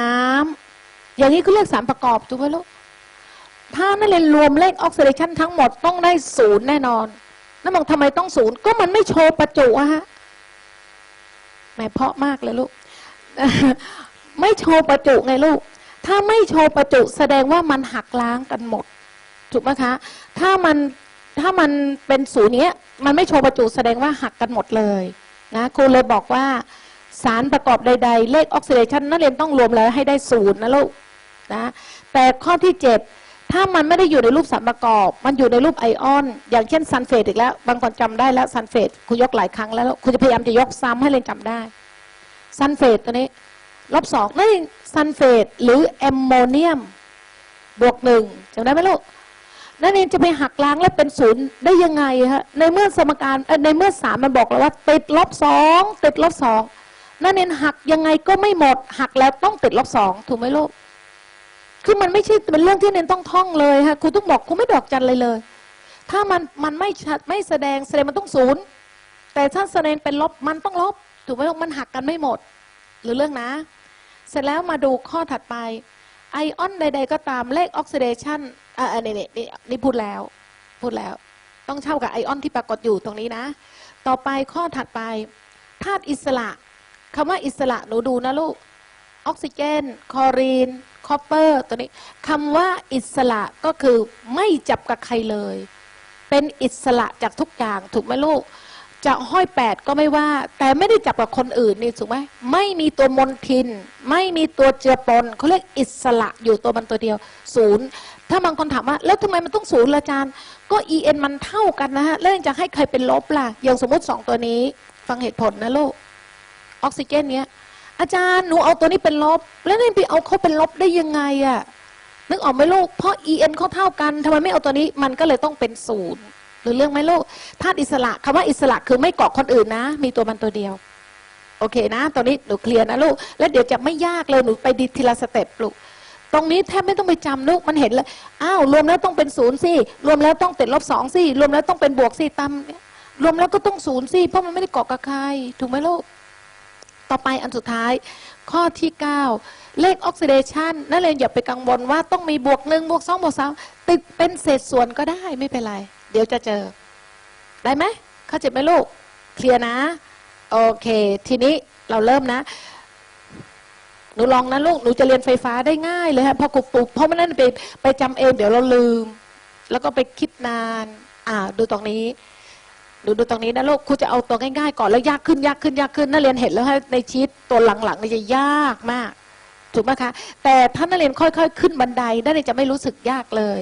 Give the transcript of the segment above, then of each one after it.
น้ำอย่างนี้ก็เรียกสารประกอบถูกไหมลูกถ้านักเรียนรวมเลขออกซิเดชันทั้งหมดต้องได้ศูนย์แน่นอนนั่นบอกทำไมต้องศูนย์ก็มันไม่โชว์ประจุอะฮะแหมเพาะมากเลยลูก ไม่โชว์ประจุไงลูก ถ้าไม่โชว์ประจุแสดงว่ามันหักล้างกันหมด ถูกไหมคะ ถ้ามันถ้ามันเป็นศูนย์เนี้ย มันไม่โชว์ประจุแสดงว่าหักกันหมดเลยนะครูเลยบอกว่า สารประกอบใด ๆ เลขออกซิเดชันนักเรียนต้องรวมแล้วให้ได้ศูนย์นะลูกนะแต่ข้อที่เจ็ดถ้ามันไม่ได้อยู่ในรูปสารประกอบ มันอยู่ในรูปไอออน อย่างเช่นซัลเฟตอีกแล้ว บางคนจำได้แล้วซัลเฟตครูยกหลายครั้งแล้วครูจะพยายามจะยกซ้ำให้เรียนจำได้ซัลเฟตตัวนี้ลบสองนั่นซัลเฟตหรือแอมโมเนียมบวกหนึ่งจำได้ไหมลูกนั่นเองจะไปหักล้างและเป็นศูนย์ได้ยังไงฮะในเมื่อสมการในเมื่อสามมันบอกแล้วว่า ติดลบสองติดลบสอง นั่นเองหักยังไงก็ไม่หมด หักแล้วต้องติดลบสองถูกไหมลูกคือมันไม่ใช่เป็นเรื่องที่เน้นต้องท่องเลยฮะครูต้องบอกครูไม่ดอกจันเลยเลย ถ้ามันมันไม่ชัดไม่แสดงแสดงมันต้องศูนย์แต่ถ้าแสดงเป็นลบมันต้องลบ ถูกไหมลูกมันหักกันไม่หมด หรือเรื่องนะ เสร็จแล้วมาดูข้อถัดไปไอออนใด ๆ ก็ตามเลขออกซิเดชันอ่านี่นี่นี่นี่พูดแล้ว พูดแล้ว ต้องเท่ากับไอออนที่ปรากฏอยู่ตรงนี้นะ ต่อไปข้อถัดไปธาตุอิสระ คำว่าอิสระหนูดูนะลูก ออกซิเจน คอรีน คอปเปอร์ ตัวนี้คำว่าอิสระก็คือไม่จับกับใครเลย เป็นอิสระจากทุกอย่างถูกไหมลูก จะห้อยแปดก็ไม่ว่า แต่ไม่ได้จับกับคนอื่นนี่ถูกไหมไม่มีตัวมนทิน ไม่มีตัวเจือปนเขาเรียกอิสระอยู่ตัวมันตัวเดียวศูนย์ถ้าบางคนถามว่า แล้วทำไมมันต้องศูนย์ละอาจารย์ ก็ en มันเท่ากันนะฮะ แล้วยังจะให้ใครเป็นลบล่ะอย่างสมมติสองตัวนี้ ฟังเหตุผลนะลูก ออกซิเจนเนี้ย อาจารย์หนูเอาตัวนี้เป็นลบ แล้วนี่ไปเอาเขาเป็นลบได้ยังไงอะนึกออกไหมลูกเพราะ en เขาเท่ากันทำไมไม่เอาตัวนี้มันก็เลยต้องเป็นศูนย์หรือเรื่องไหมลูกธาตุอิสระคำว่าอิสระคือไม่เกาะคนอื่นนะ มีตัวมันตัวเดียว โอเคนะ ตอนนี้หนูเคลียร์นะลูก แล้วเดี๋ยวจะไม่ยากเลยหนูไปดีทีละสเต็ปลูก ตรงนี้แทบไม่ต้องไปจำลูกมันเห็นเลยอ้าวรวมแล้วต้องเป็นศูนย์สิรวมแล้วต้องติดลบสองสิรวมแล้วต้องเป็นบวกสิตามเนี่ยรวมแล้วก็ต้องศูนย์สิเพราะมันไม่ได้เกาะกับใครถูกไหมลูก ต่อไปอันสุดท้าย ข้อที่ 9 เลขออกซิเดชันนักเรียอย่าไปกังวลว่าต้องมีบวกหนึ่งบวกสองบวกสามติดเป็นเศษส่วนก็ได้ไม่เป็นไร เดี๋ยวจะเจอ ได้ไหมเข้าใจไหมลูก เคลียร์นะ โอเค ทีนี้เราเริ่มนะหนูลองนะลูก หนูจะเรียนไฟฟ้าได้ง่ายเลยฮะพราะกูปลุกเพราะมันนั่นไปไปจำเองเดี๋ยวเราลืม แล้วก็ไปคิดนาน อ่า ดูตรงนี้ ดูดูตรงนี้นะลูกครูจะเอาตัวง่ายๆก่อนแล้วยากขึ้นยากขึ้นยากขึ้นนักเรียนเห็นแล้วให้ในชีตตัวหลังๆนี่จะยากมากถูกไหมคะ แต่ถ้านักเรียนค่อยๆ ขึ้นบันไดนักเรียนจะไม่รู้สึกยากเลย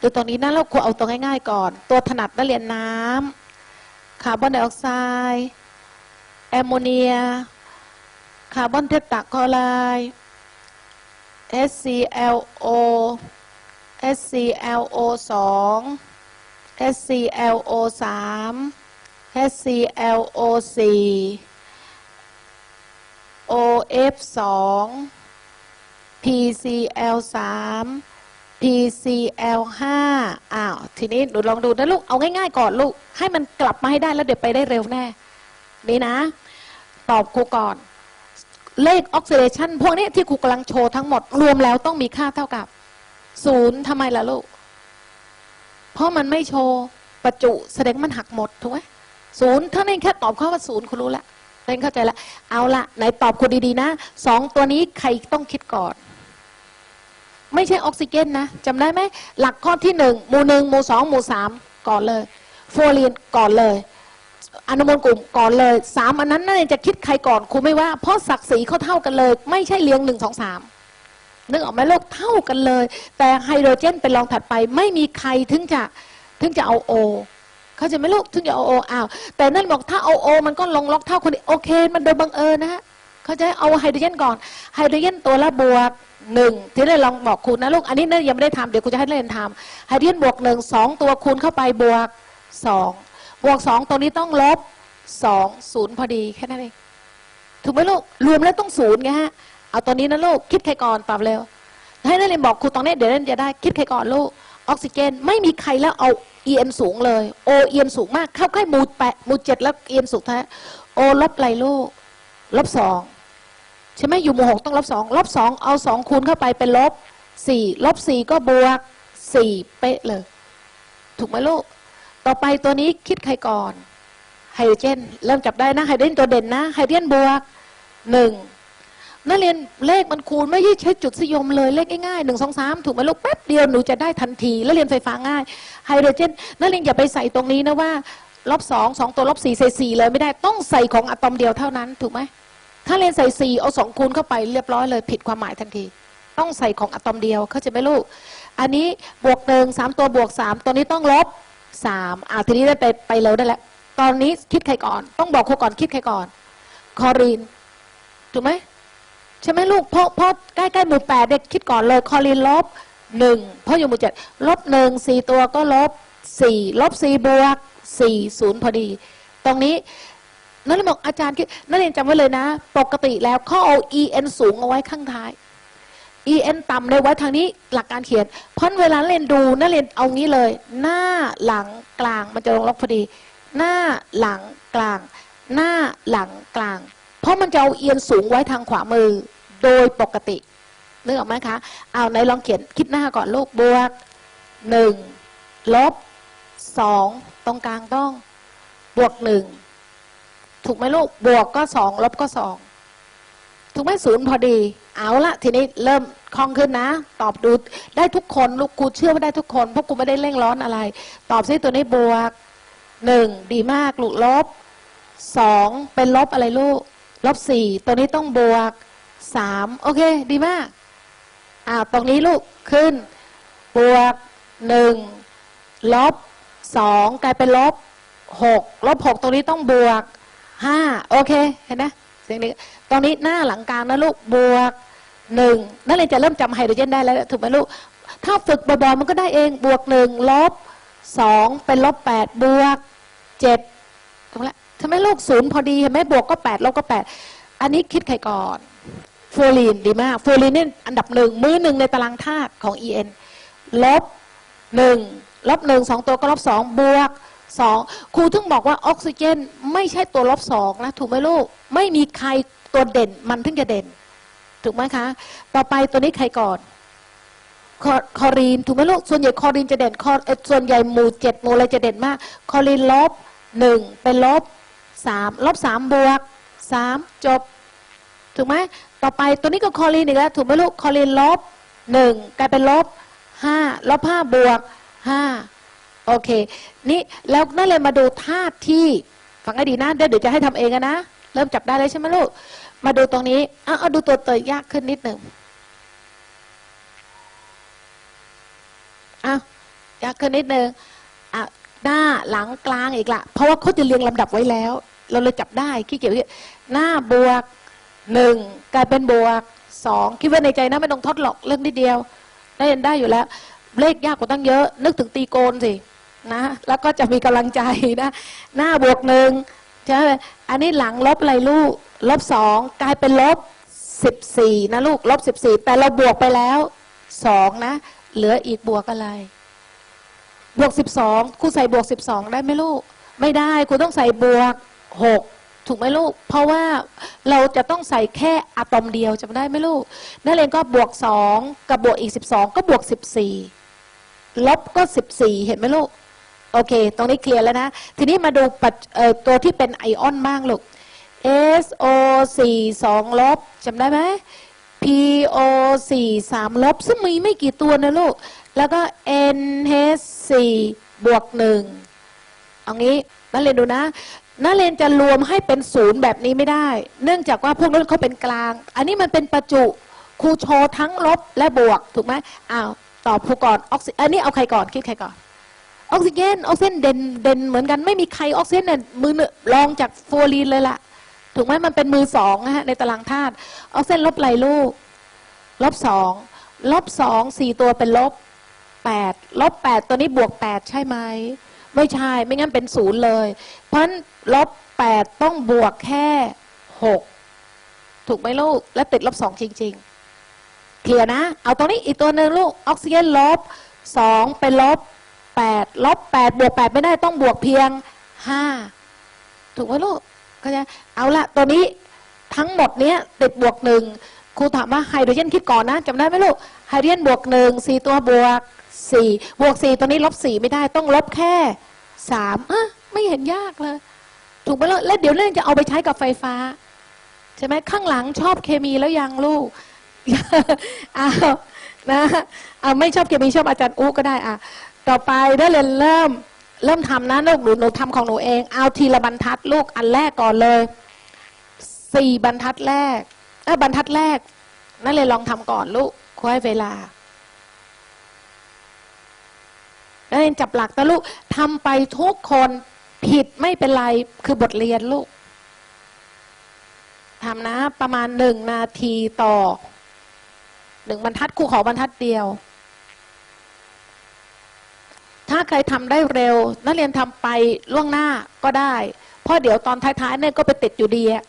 ดูตรงนี้นะเราครูเอาตัวง่ายๆก่อน ตัวถนัดนักเรียนน้ำคาร์บอนไดออกไซด์แอมโมเนียคาร์บอนเทตราคลอไรด์ HClO HClO 2 HClO 3 HClO 4 OF 2 PCl 3 PCl 5อ้าว ทีนี้หนูลองดูนะลูก เอาง่ายๆก่อนลูก ให้มันกลับมาให้ได้แล้วเดี๋ยวไปได้เร็วแน่ นี่นะ ตอบครูก่อน เลขออกซิเดชันพวกนี้ที่ครูกำลังโชว์ทั้งหมด รวมแล้วต้องมีค่าเท่ากับศูนย์ทำไมล่ะลูก เพราะมันไม่โชว์ประจุแสดงมันหักหมดถูกไหมศูนย์ถ้าเน่นแค่ตอบข้อว่าศูนย์คุณรู้ละเน่นเข้าใจละเอาละไหนตอบคุณดีๆนะสองตัวนี้ใครต้องคิดก่อน ไม่ใช่ออกซิเจนนะจำได้ไหมหลักข้อที่หนึ่งหมู่หนึ่งหมู่สองหมู่สามก่อนเลยโฟลีนก่อนเลยอนุมูลกลุ่มก่อนเลยสามอันนั้นน่าจะคิดใครก่อนครูไม่ว่า เพราะศักดิ์ศรีเขาเท่ากันเลย ไม่ใช่เรียงหนึ่งสองสาม นึกออกไหมโลกเท่ากันเลย แต่ไฮโดรเจนเป็นรองถัดไป ไม่มีใครถึงจะถึงจะเอาโอเขาจะไม่ลูกถึงจะเอาโออ้าวแต่นั่นบอกถ้าเอาโอ มันก็ลงล็อกเท่าคนนี้โอเค มันโดยบังเอิญนะฮะเขาจะเอาไฮโดรเจนก่อนไฮโดรเจนตัวละบวกหนึ่งที่ได้ลองบอกคุณนะลูกอันนี้เนี่ยยังไม่ได้ทำเดี๋ยวคุณจะให้เรียนทำไฮโดรเจนบวกหนึ่งสองตัวคูณเข้าไปบวกสองบวกสองตรงนี้ต้องลบสองศูนย์พอดีแค่นั้นเองถูกไหมลูกรวมแล้วต้องศูนย์ไงฮะ เอาตัวนี้นะลูกคิดใครก่อนตอบเร็ว ให้นักเรียนบอกครูตรงนี้เดี๋ยวนักเรียนจะได้คิดใครก่อนลูกออกซิเจนไม่มีใครแล้วเอา EN สูงเลย O EN สูงมาก เข้าใกล้มู่แปดหมู่เจ็ดแล้ว EN สูงแท้ O ลบไรลูกลบสองใช่ไหมอยู่หมู่หกต้องลบสองลบสองเอาสองคูณเข้าไปเป็นลบสี่ลบสี่ก็บวกสี่เป๊ะเลย ถูกไหมลูก ต่อไปตัวนี้คิดใครก่อนไฮโดรเจน เริ่มจับได้นะไฮโดรเจนตัวเด่นนะไฮโดรเจนบวกหนึ่ง นักเรียนเลขมันคูณไม่ใช่ใช้จุดสยมเลยเลขง่ายๆหนึ่งสองสามถูกไหมลูกแป๊บเดียวหนูจะได้ทันทีแล้วเรียนไฟฟ้าง่ายไฮโดรเจนนักเรียนอย่าไปใส่ตรงนี้นะว่าลบสองสองตัวลบสี่ใส่สี่เลยไม่ได้ต้องใส่ของอะตอมเดียวเท่านั้นถูกไหมถ้าเรียนใส่สี่เอาสองคูณเข้าไปเรียบร้อยเลยผิดความหมายทันที ต้องใส่ของอะตอมเดียวเข้าใจไหมลูก อันนี้บวกหนึ่งสามตัวบวกสามตัวนี้ต้องลบสามอ่าทีนี้ได้ไปไปเร็วได้แล้วตอนนี้คิดใครก่อน ต้องบอกครูก่อนคิดใครก่อน คอรีนถูกไหม ช่ไหมลูกเพราะเพราะใกล้ๆหมู่แปดเด็กคิดก่อนเลยคอรีนลบหนึ่งเพราะอยู่หมู่เจ็ดลบหนึ่งสี่ตัวก็ลบสี่ลบสี่บวกสี่ศูนย์พอดี ตรงนี้นักเรียนบอกอาจารย์คิดนักเรียนจำไว้เลยนะ ปกติแล้วเขาเอา en สูงเอาไว้ข้างท้าย en ต่ำเลยไว้ทางนี้หลักการเขียนเพราะเวลาเรียนดูนักเรียนเอางี้เลย หน้าหลังกลางมันจะลงล็อกพอดี หน้าหลังกลาง หน้าหลังกลาง เพราะมันจะเอาเอียนสูงไว้ทางขวามือ โดยปกตินึกออกไหมคะ เอาไหนลองเขียนคิดหน้าก่อนลูกบวกหนึ่งลบสองตรงกลางต้องบวกหนึ่งถูกไหมลูกบวกก็สองลบก็สองถูกไหมศูนย์พอดี เอาละทีนี้เริ่มคล่องขึ้นนะ ตอบดูได้ทุกคนลูกครูเชื่อว่าได้ทุกคนเพราะครูไม่ได้เร่งร้อนอะไร ตอบซิตัวนี้บวกหนึ่งดีมากลูกลบสองเป็นลบอะไรลูกลบสี่ตัวนี้ต้องบวก สามโอเค ดีมากอ่าตรงนี้ลูกขึ้น บวกหนึ่งลบสองกลายเป็นลบหกลบหกตรงนี้ต้องบวกห้าโอเค เห็นไหมเสียงนี้ตรงนี้หน้าหลังกลางนะลูกบวกหนึ่งนั่นเลยจะเริ่มจำไฮโดรเจนได้แล้ว ถูกไหมลูก ถ้าฝึกบ่อยๆมันก็ได้เองบวกหนึ่งลบสองเป็นลบแปดบวกเจ็ดถูกแล้วทำไมลูกศูนย์พอดีเห็นไหมบวกก็แปดลบก็แปดอันนี้คิดใครก่อน ฟลูออรีนดีมากฟลูออรีนนี่อันดับหนึ่งมือหนึ่งในตารางธาตุของ En ลบหนึ่งลบหนึ่งสองตัวก็ลบสองบวกสองครูถึงบอกว่าออกซิเจน ไม่ใช่ตัวลบสองนะถูกไหมลูก ไม่มีใครตัวเด่นมันถึงจะเด่น ถูกไหมคะ ต่อไปตัวนี้ใครก่อนคอคอรีนถูกไหมลูก ส่วนใหญ่คอรีนจะเด่นคอเออส่วนใหญ่หมู่เจ็ดหมู่อะไรจะเด่นมาก คอรีนลบหนึ่งเป็นลบสามลบสามบวกสามจบ ถูกไหม ต่อไปตัวนี้ก็คอลีนอีกแล้ว ถูกไหมลูกคอลีนลบหนึ่งกลายเป็นลบห้าลบห้าบวกห้าโอเค นี่แล้วนั่นเลยมาดูธาตุที่ฟังให้ดีนะเดี๋ยวจะให้ทำเองนะ เริ่มจับได้เลยใช่ไหมลูก มาดูตรงนี้อะเอาดูตัวเตยยากขึ้นนิดหนึ่งอะยากขึ้นนิดหนึ่งอะหน้าหลังกลางอีกละเพราะว่าเขาจะเรียงลำดับไว้แล้ว เราเลยจับได้ขี้เกียจหน้าบวก หนึ่งกลายเป็นบวกสองคิดว่าในใจนะไม่ต้องทดหรอกเรื่องนิดเดียว ได้เรียนได้อยู่แล้ว เลขยากกว่าตั้งเยอะ นึกถึงตีโกนสินะแล้วก็จะมีกำลังใจนะหน้าบวกหนึ่งใช่ไหมอันนี้หลังลบอะไรลูกลบสองกลายเป็นลบสิบสี่นะลูกลบสิบสี่แต่เราบวกไปแล้วสองนะ เหลืออีกบวกอะไร บวกสิบสองครูใส่บวกสิบสองได้ไหมลูก ไม่ได้ครูต้องใส่บวกหก ถูกไหมลูก เพราะว่าเราจะต้องใส่แค่อะตอมเดียวจำได้ไหมลูก นักเรียนก็บวกสองกับบวกอีกสิบสองก็บวกสิบสี่ลบก็สิบสี่เห็นไหมลูก โอเค ตรงนี้เคลียร์แล้วนะ ทีนี้มาดูตัวที่เป็นไอออนบ้างลูก SO สี่สองลบจำได้ไหม PO สี่สามลบ ซึ่งมีไม่กี่ตัวนะลูก แล้วก็ NH สี่บวกหนึ่งเอางี้นักเรียนดูนะ นักเรียนจะรวมให้เป็นศูนย์แบบนี้ไม่ได้ เนื่องจากว่าพวกนั้นเขาเป็นกลาง อันนี้มันเป็นประจุครูโชว์ทั้งลบและบวกถูกไหมอ้าวตอบครูก่อนออกซิอันนี้เอาใครก่อนคิดใครก่อนออกซิเจนออกซิเจนเด่นเด่นเหมือนกันไม่มีใครออกซิเจนเนี่ยมือหนึ่งรองจากฟลูออรีนเลยล่ะ ถูกไหมมันเป็นมือสองนะฮะในตารางธาตุออกซิเจนลบไรลูกลบสองลบสองสี่ตัวเป็นลบแปดลบแปดตัวนี้บวกแปดใช่ไหม ไม่ใช่ไม่งั้นเป็นศูนย์เลย เพราะฉะนั้นลบแปดต้องบวกแค่หกถูกไหมลูก และติดลบสองจริง ๆ เคลียร์นะ เอาตรงนี้อีกตัวหนึ่งลูก ออกซิเจนลบสองเป็นลบแปดลบแปดบวกแปดไม่ได้ต้องบวกเพียงห้าถูกไหมลูกก็จเอาละตัวนี้ทั้งหมดเนี้ยติดบวกหนึ่ง ครูถามว่าไฮโดรเจนคิดก่อนนะจำได้ไหมลูกไฮโดรเจนบวกหนึ่งสี่ตัวบวกสี่บวกสี่ตัวนี้ลบสี่ไม่ได้ต้องลบแค่สามอะไม่เห็นยากเลย ถูกไหมล่ะแล้วเดี๋ยวเรื่องจะเอาไปใช้กับไฟฟ้า ใช่ไหมข้างหลังชอบเคมีแล้วยังลูกอ้าวนะเอาไม่ชอบเคมีชอบอาจารย์อู้ก็ได้อะต่อไปได้เรียนเริ่มเริ่มทำนะลูกหนูหนูทำของหนูเอง เอาทีละบรรทัดลูกอันแรกก่อนเลยสี่บรรทัดแรก เออบรรทัดแรก นั่นเลยลองทำก่อนลูกคอยเวลาแล้วเรียนจับหลักนะลูกทำไปทุกคนผิดไม่เป็นไรคือบทเรียนลูกทำนะ ประมาณหนึ่งนาทีต่อหนึ่งบรรทัดครูขอบรรทัดเดียว ถ้าใครทำได้เร็ว นักเรียนทำไปล่วงหน้าก็ได้ เพราะเดี๋ยวตอนท้ายๆเนี่ยก็ไปติดอยู่ดีอะ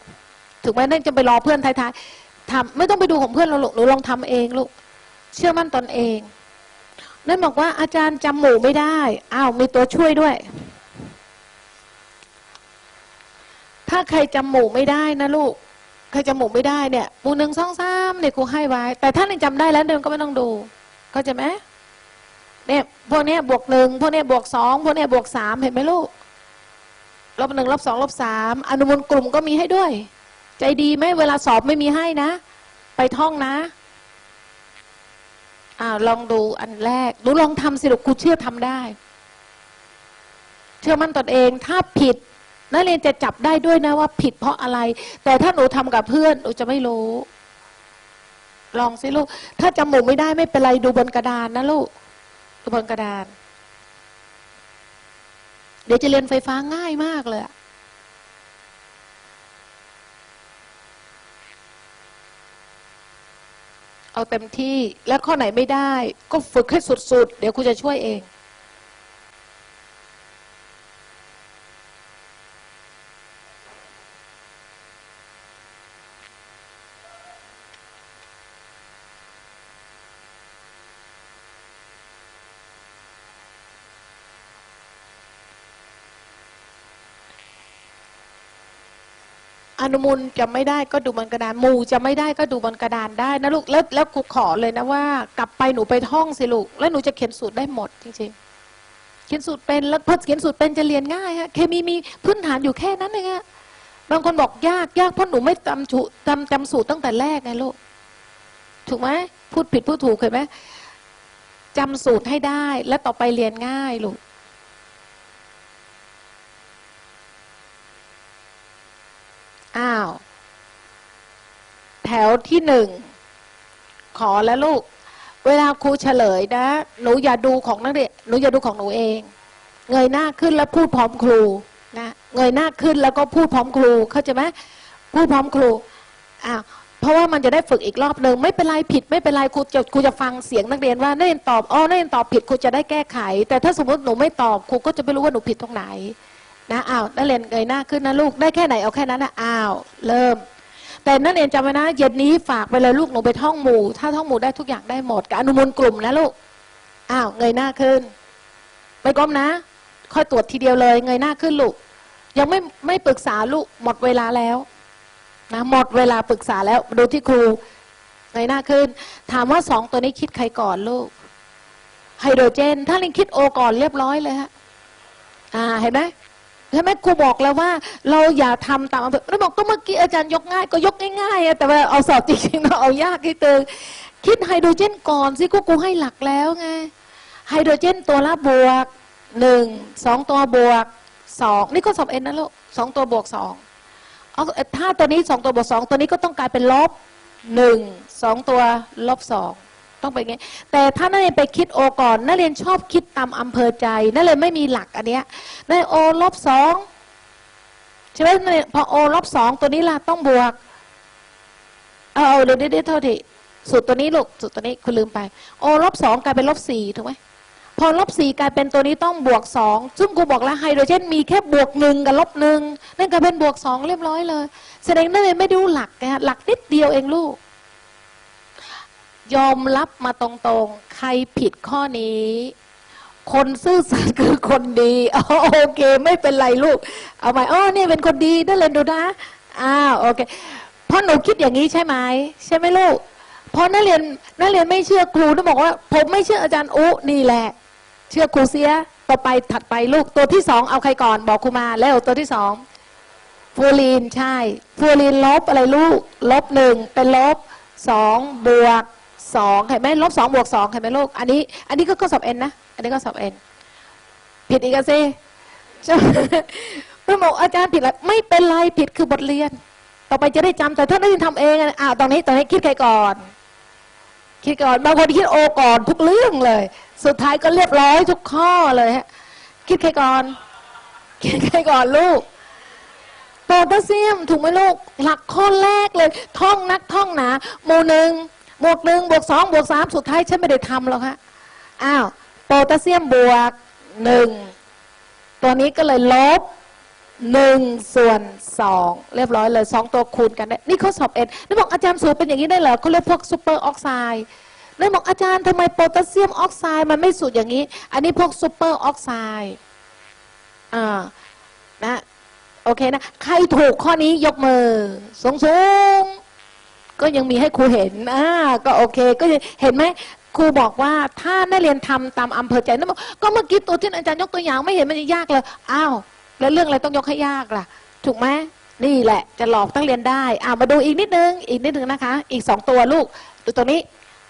ถูกไหมนั่นจะไปรอเพื่อนท้ายๆทำไม่ต้องไปดูของเพื่อนเราลูกหนูลองทำเองลูกเชื่อมั่นตนเองนั่นบอกว่าอาจารย์จำหมู่ไม่ได้อ้าวมีตัวช่วยด้วย ถ้าใครจำหมู่ไม่ได้นะลูกใครจำหมู่ไม่ได้เนี่ยหมู่หนึ่งสองสามเนี่ยครูให้ไว้ แต่ถ้านยังจำได้แล้วเดินก็ไม่ต้องดูเข้าใจไหมเนี่ยพวกนี้บวกหนึ่งพวกนี้บวกสองพวกนี้บวกสามเห็นไหมลูกลบหนึ่งลบสองลบสามอนุมูลกลุ่มก็มีให้ด้วย ใจดีไหมเวลาสอบไม่มีให้นะ ไปท่องนะอ่าลองดูอันแรกหนูลองทำสิลูกครูเชื่อทำได้ เชื่อมั่นตนเองถ้าผิดนักเรียนจะจับได้ด้วยนะว่าผิดเพราะอะไร แต่ถ้าหนูทำกับเพื่อนหนูจะไม่รู้ ลองสิลูก ถ้าจำหมู่ไม่ได้ไม่เป็นไรดูบนกระดานนะลูก ดูบนกระดาน เดี๋ยวจะเรียนไฟฟ้าง่ายมากเลยอะ เอาเต็มที่ แล้วข้อไหนไม่ได้ ก็ฝึกให้สุดๆ เดี๋ยวครูจะช่วยเอง อนุมูลจะไม่ได้ก็ดูบนกระดานหมูจะไม่ได้ก็ดูบนกระดานได้นะลูกแล้วแล้วครูขอเลยนะว่า กลับไปหนูไปท่องสิลูกแล้วหนูจะเขียนสูตรได้หมดจริงๆเขียนสูตรเป็นแล้วพอเขียนสูตรเป็นจะเรียนง่ายฮะเคมีมีพื้นฐานอยู่แค่นั้นเองฮะบางคนบอกยากยากเพราะหนูไม่จำสูจำจำสูตรตั้งแต่แรกไงลูกถูกไหมพูดผิดพูดถูกเคยไหมจำสูตรให้ได้ แล้วต่อไปเรียนง่ายลูก อ้าว แถวที่หนึ่ง ขอแล้วลูก เวลาครูเฉลยนะ หนูอย่าดูของนักเรียนหนูอย่าดูของหนูเอง เงยหน้าขึ้นแล้วพูดพร้อมครูนะเงยหน้าขึ้นแล้วก็พูดพร้อมครูเข้าใจไหมพูดพร้อมครูอ้าวเพราะว่ามันจะได้ฝึกอีกรอบหนึ่งไม่เป็นไรผิด ไม่เป็นไรครูจะครูจะฟังเสียงนักเรียนว่านักเรียนตอบอ๋อนักเรียนตอบผิดครูจะได้แก้ไข แต่ถ้าสมมติหนูไม่ตอบครูก็จะไม่รู้ว่าหนูผิดตรงไหน นะอ้าวนักเรียนเงยหน้าขึ้นนะลูกได้แค่ไหนเอาแค่นั้นนะอ้าวเริ่ม แต่นักเรียนจำไว้นะเย็นนี้ฝากไปเลยลูกหนูไปท่องหมู่ ถ้าท่องหมู่ได้ทุกอย่างได้หมดกับอนุมูลกลุ่มนะลูกอ้าวเงยหน้าขึ้น ไม่ก้มนะ ค่อยตรวจทีเดียวเลย เงยหน้าขึ้นลูกยังไม่ไม่ปรึกษาลูกหมดเวลาแล้วนะหมดเวลาปรึกษาแล้วดูที่ครูเงยหน้าขึ้น ถามว่าสองตัวนี้คิดใครก่อนลูกไฮโดรเจน ถ้าลิงคิดโอก่อนเรียบร้อยเลยฮะอ่าเห็นไหม ใช่ไหมครูบอกแล้วว่า เราอย่าทำตามอำเภอแล้วบอกก็เมื่อกี้อาจารย์ยกง่าย ก็ยกง่ายๆแต่ว่าเอาสอบจริงๆเราเอายากให้เติงคิดไฮโดรเจนก่อนสิก็กูให้หลักแล้วไงไฮโดรเจนตัวละบวกหนึ่งสองตัวบวกสองนี่ก็สอบเอ็นนะลูกสองตัวบวกสองเอาถ้าตัวนี้สองตัวบวกสองตัวนี้ก็ต้องกลายเป็นลบหนึ่งสองตัวลบสอง ต้องเป็นไงางงี้แต่ถ้านักเรียนไปคิดโอก่อนนักเรียนชอบคิดตามอำเภอใจนักเรียนไม่มีหลักอันเนี้ยในโอลบสองใช่ไหมนักเรียนพอโอลบสองตัวนี้ล่ะต้องบวกเอาเอาเดี๋ยวเดี๋ยวเดี๋ยวโทษทีสูตรตัวนี้ลูกสูตรตัวนี้คุณลืมไปโอลบสองกลายเป็นลบสี่ถูกไหมพอลบสี่กลายเป็นตัวนี้ต้องบวกสองซึ่งกูบอกแล้วไฮโดรเจนมีแค่บวกหนึ่งกับลบหนึ่งนั่นกลายเป็นบวกสองเรียบร้อยเลย แสดงนักเรียนไม่ดูหลักไงหลักนิดเดียวเองลูก ยอมรับมาตรงๆ ใครผิดข้อนี้ คนซื่อสัตย์คือคนดีอ๋อโอเค ไม่เป็นไรลูก เอาใหมอ๋อเนี่ยเป็นคนดีได้เลยดูนะอ้าวโอเคเพราะหนูคิดอย่างนี้ใช่ไหมใช่ไหมลูกเพราะนักเรียนนักเรียนไม่เชื่อครูต้องบอกว่า ผมไม่เชื่ออาจารย์อุนี่แหละ เชื่อครูเสียต่อไปถัดไปลูกตัวที่สองเอาใครก่อนบอกครูมาแล้วตัวที่สองฟูรีนใช่ฟูรีนลบอะไรลูก ลบหนึ่งเป็นลบสองบวก สองเห็นไหมลบสองบวกสองเห็นไหมลูกอันนี้ อันนี้ก็ข้อสอบเอ็นนะ อันนี้ก็สอบเอ็นผิดอีกอะสิใช่ไมเพื่อนบอกอาจารย์ผิดแล้วไม่เป็นไรผิดคือบทเรียน ต่อไปจะได้จำแต่ถ้านักเรียนทำเองอะอ่าตอนนี้ตอนนี้คิดใครก่อน คิดก่อนบางคนคิดโอก่อนทุกเรื่องเลย สุดท้ายก็เรียบร้อยทุกข้อเลยฮะคิดใครก่อนคิดใครก่อนลูกโพแทสเซียมถูกไหมลูกหลักข้อแรกเลย ท่องนักท่องหนาหมู่หนึ่ง บวกหนึ่งบวกสองบวกสามสุดท้ายฉันไม่ได้ทำหรอกฮะอ้าวโพแทสเซียมบวกหนึ่งตัวนี้ก็เลยลบหนึ่งส่วนสองเรียบร้อยเลยสองตัวคูณกันได้ นี่ข้อสอบเอ็นนี่บอกอาจารย์สูตรเป็นอย่างนี้ได้เหรอเขาเรียกพวกซูเปอร์ออกไซด์นี่บอกอาจารย์ทำไมโพแทสเซียมออกไซด์มันไม่สูตรอย่างนี้ อันนี้พวกซูเปอร์ออกไซด์อ่านะโอเคนะ ใครถูกข้อนี้ยกมือ สูงสูง ก็ยังมีให้ครูเห็นอ่าก็โอเค ก็เห็นไหมครูบอกว่าถ้านักเรียนทำตามอำเภอใจนั่นก็เมื่อกี้ตัวที่อาจารย์ยกตัวอย่างไม่เห็นมันจะยากเลยอ้าวแล้วเรื่องอะไรต้องยกให้ยากล่ะ ถูกไหมนี่แหละจะหลอกนักเรียนได้อ่ามาดูอีกนิดนึงอีกนิดนึงนะคะ อีกสองตัวลูกดูตัวนี้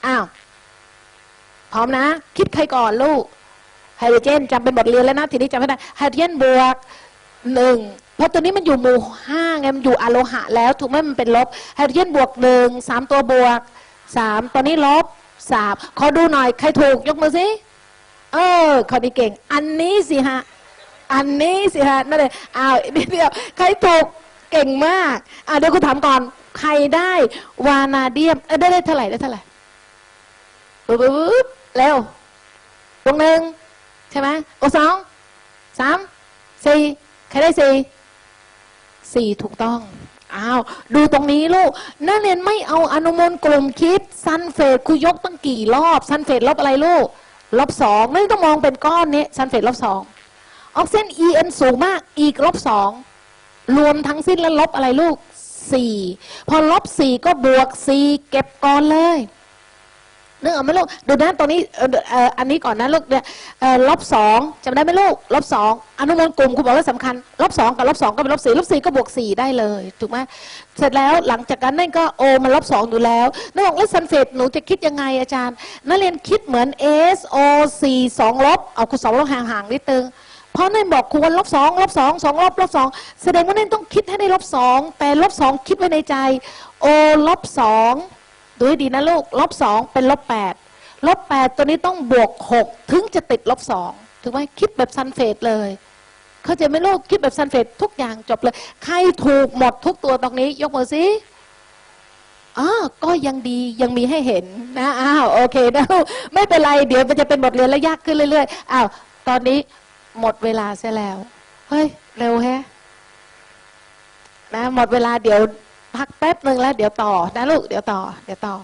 อ้าวพร้อมนะ คิดใครก่อนลูกไฮโดรเจนจำเป็นบทเรียนแล้วนะทีนี้จำไม่ได้ไฮโดรเจนบวกหนึ่ง เพราะตัวนี้มันอยู่หมู่ห้าไงมันอยู่อะโลหะแล้วถูกไหมมันเป็นลบไฮโดรเจนบวกหนึ่งสามตัวบวกสามตัวนี้ลบสามขอดูหน่อยใครถูกยกมือสิเออคนนี้เก่ง อันนี้สิฮะอันนี้สิฮะนั่นเลยอ้าวนิดเดียวใครถูกเก่งมากอ่าเดี๋ยวคุณถามก่อนใครได้วานาเดียมเออได้ได้เท่าไหร่ได้เท่าไหร่ปึ๊บปึ๊บปึ๊บเร็วตรงหนึ่งใช่ไหมโอสองสามสี่ใครได้สี่ สี่ถูกต้องอ้าวดูตรงนี้ลูกนักเรียนไม่เอาอนุมูลกลุ่มคิดซันเฟตคุยยกตั้งกี่รอบซันเฟตลบอะไรลูกลบสองนี่ต้องมองเป็นก้อนนี้ซันเฟตลบสองออกเซน En สูงมากอีกลบสองรวมทั้งสิ้นแล้วลบอะไรลูกสี่พอลบสี่ก็บวกสี่เก็บก่อนเลย นึกออกไหมลูกดูนะตรงนี้เอ่อเอ่ออันนี้ก่อนนะลูกเนี่ยเอ่อลบสองจำได้ไหมลูกลบสองอนุมูลกลุ่มคุณบอกว่าสำคัญลบสองกับลบสองก็เป็นลบสี่ลบสี่ก็บวกสี่ได้เลยถูกไหมเสร็จแล้วหลังจากนั้นนั่นก็โอมันลบสองอยู่แล้วนึกออกแล้วซันเฟตหนูจะคิดยังไงอาจารย์นักเรียนคิดเหมือน SO4 สองลบเอาคุณสองลบห่างๆนิดนึงเพราะนั่นบอกครูว่าลบสองลบสองสองลบลบสองแสดงว่านั่นต้องคิดให้ได้ลบสองแต่ลบสองคิดไว้ในใจโอลบสอง ดูให้ดีนะลูกลบสองเป็นลบแปดลบแปดตัวนี้ต้องบวกหกถึงจะติดลบสองถูกไหมคิดแบบซันเฟตเลย เข้าใจไหมลูกคิดแบบซันเฟตทุกอย่างจบเลย ใครถูกหมดทุกตัวตรงนี้ ยกมือสิอ้าก็ยังดียังมีให้เห็นนะอ้าวโอเคนะลูกไม่เป็นไร เดี๋ยวมันจะเป็นบทเรียนและยากขึ้นเรื่อยๆอ้าวตอนนี้หมดเวลาเสียแล้ว เฮ้ย เร็วแฮะนะหมดเวลาเดี๋ยว พักแป๊บหนึ่งแล้วเดี๋ยวต่อนะลูกเดี๋ยวต่อ เดี๋ยวต่อ